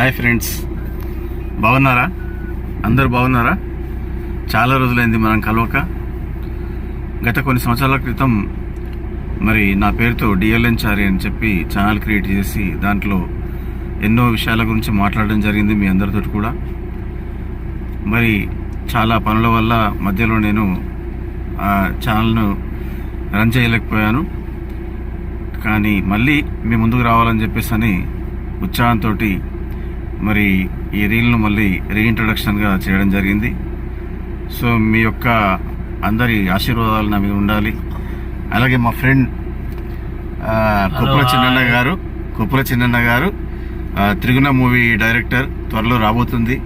Hi friends. బాగున్నారా? అందరు బాగున్నారా? చాలా రోజులైంది మనం కలవక. గత కొన్ని సంవత్సరాల క్రితం మరి నా పేరుతో డిఎల్ఎన్ చారి అని చెప్పి ఛానల్ క్రియేట్ చేసి దాంట్లో ఎన్నో విషయాల గురించి మాట్లాడడం జరిగింది మీ అందరితో కూడా. మరి చాలా పనుల వల్ల మధ్యలో నేను ఆ ఛానల్ను రన్ చేయలేకపోయాను. కానీ మళ్ళీ మీ ముందుకు రావాలని చెప్పేసి అని ఉత్సాహంతో మరి ఈ రీల్ను మళ్ళీ రీఇంట్రొడక్షన్గా చేయడం జరిగింది. సో మీ యొక్క అందరి ఆశీర్వాదాలు నా మీద ఉండాలి. అలాగే మా ఫ్రెండ్ కుప్పల చిన్నన్న గారు కుప్పల చిన్నన్న గారు త్రిగుణ మూవీ డైరెక్టర్ త్వరలో రాబోతుంది.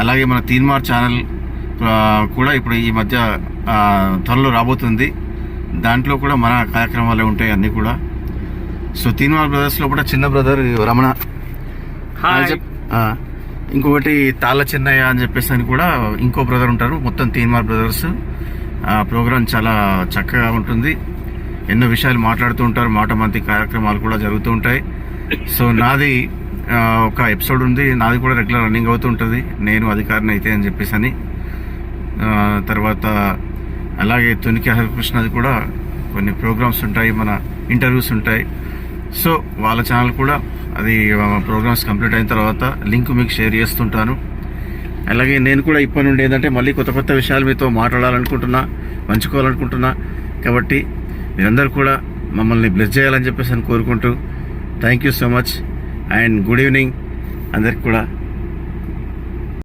అలాగే మన తీన్మార్ ఛానల్ కూడా ఇప్పుడు ఈ మధ్య త్వరలో రాబోతుంది. దాంట్లో కూడా మన కార్యక్రమాలే ఉంటాయి అన్నీ కూడా. సో తీన్మార్ బ్రదర్స్లో కూడా చిన్న బ్రదర్ రమణ ఇంకొకటి తాళ్ళ చెన్నయ్య అని చెప్పేసి అని కూడా ఇంకో బ్రదర్ ఉంటారు. మొత్తం తీన్మార్ బ్రదర్స్. ఆ ప్రోగ్రామ్ చాలా చక్కగా ఉంటుంది. ఎన్నో విషయాలు మాట్లాడుతూ ఉంటారు. మాట మంతి కార్యక్రమాలు కూడా జరుగుతూ ఉంటాయి. సో నాది ఒక ఎపిసోడ్ ఉంది. నాది కూడా రెగ్యులర్ రన్నింగ్ అవుతూ ఉంటుంది. నేను అధికారిని అయితే అని చెప్పేసి అని. తర్వాత అలాగే తునికి హరికృష్ణది కూడా కొన్ని ప్రోగ్రామ్స్ ఉంటాయి. మన ఇంటర్వ్యూస్ ఉంటాయి. సో వాళ్ళ ఛానల్ కూడా అది ప్రోగ్రామ్స్ కంప్లీట్ అయిన తర్వాత లింక్ మీకు షేర్ చేస్తుంటాను. అలాగే నేను కూడా ఇప్పటి నుండి ఏంటంటే మళ్ళీ కొత్త కొత్త విషయాలు మీతో మాట్లాడాలనుకుంటున్నా పంచుకోవాలనుకుంటున్నా. కాబట్టి మీరందరూ కూడా మమ్మల్ని బ్లెస్ చేయాలని చెప్పేసి అని కోరుకుంటూ thank you so much and good evening అందరికి కూడా